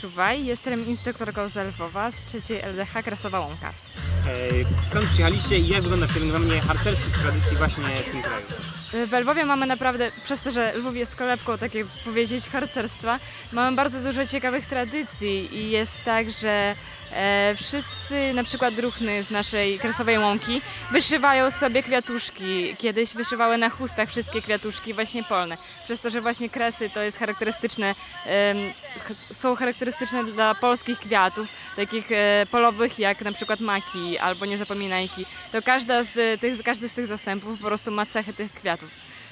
Czuwaj, jestem instruktorką z Lwowa z trzeciej LDH Krasowa Łąka. Skąd przyjechaliście i jak wygląda pielęgnowanie harcerskich tradycji właśnie w tym kraju? E, W Lwowie mamy naprawdę, przez to, że Lwów jest kolebką, tak jak powiedzieć, harcerstwa, mamy bardzo dużo ciekawych tradycji i jest tak, że e, wszyscy, na przykład druhny z naszej Krasowej Łąki, wyszywają sobie kwiatuszki. Kiedyś wyszywały na chustach wszystkie kwiatuszki właśnie polne. Przez to, że właśnie kresy to jest charakterystyczne, są charakterystyczne dla polskich kwiatów, takich e, polowych jak na przykład maki albo niezapominajki, to każda z tych, każdy z tych zastępów po prostu ma cechy tych kwiatów.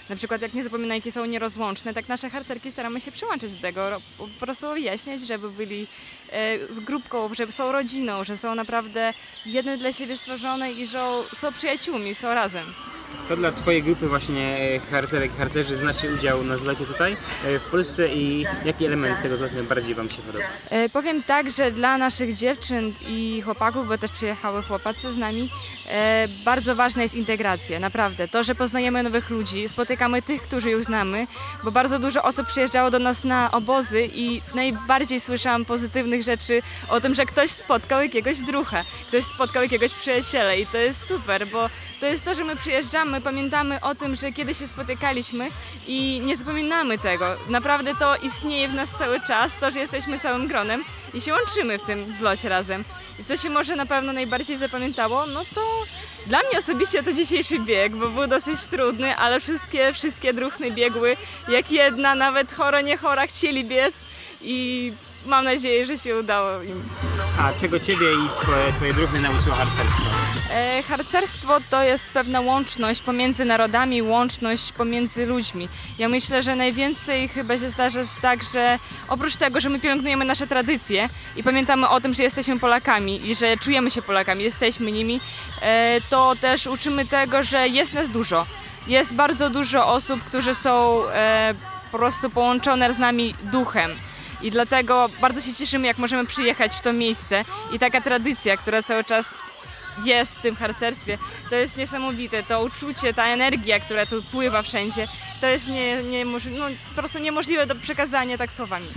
Na przykład jak niezapominajki są nierozłączne, tak nasze harcerki staramy się przyłączyć do tego, po prostu wyjaśniać, żeby byli e, z grupką, że są rodziną, że są naprawdę jedne dla siebie stworzone i że są przyjaciółmi, są razem. Co dla Twojej grupy właśnie e, harcerek harcerzy znaczy udział na zlocie tutaj e, w Polsce i jaki element tego zlotu najbardziej Wam się podoba? E, Powiem tak, że dla naszych dziewczyn i chłopaków, bo też przyjechały chłopacy z nami, e, bardzo ważna jest integracja, naprawdę. To, że poznajemy nowych ludzi, spotykamy tych, którzy już znamy, bo bardzo dużo osób przyjeżdżało do nas na obozy i najbardziej słyszałam pozytywnych rzeczy o tym, że ktoś spotkał jakiegoś drucha, ktoś spotkał jakiegoś przyjaciela i to jest super, bo to jest to, że my przyjeżdżamy, pamiętamy o tym, że kiedyś się spotykaliśmy i nie zapominamy tego. Naprawdę to istnieje w nas cały czas, to, że jesteśmy całym gronem i się łączymy w tym zlocie razem. I co się może na pewno najbardziej zapamiętało, no to dla mnie osobiście to dzisiejszy bieg, bo był dosyć trudny, ale wszystkie, wszystkie druhny biegły jak jedna, nawet chora, nie chora, chcieli biec i mam nadzieję, że się udało im. A czego Ciebie i Twoje, twoje druhny nauczyło harcerstwo? E, harcerstwo to jest pewna łączność pomiędzy narodami, łączność pomiędzy ludźmi. Ja myślę, że najwięcej chyba się zdarza z- tak, że oprócz tego, że my pielęgnujemy nasze tradycje i pamiętamy o tym, że jesteśmy Polakami i że czujemy się Polakami, jesteśmy nimi, e, to też uczymy tego, że jest nas dużo. Jest bardzo dużo osób, którzy są e, po prostu połączone z nami duchem. I dlatego bardzo się cieszymy, jak możemy przyjechać w to miejsce i taka tradycja, która cały czas jest w tym harcerstwie, to jest niesamowite. To uczucie, ta energia, która tu pływa wszędzie, to jest nie, niemoż- no, po prostu niemożliwe do przekazania tak słowami.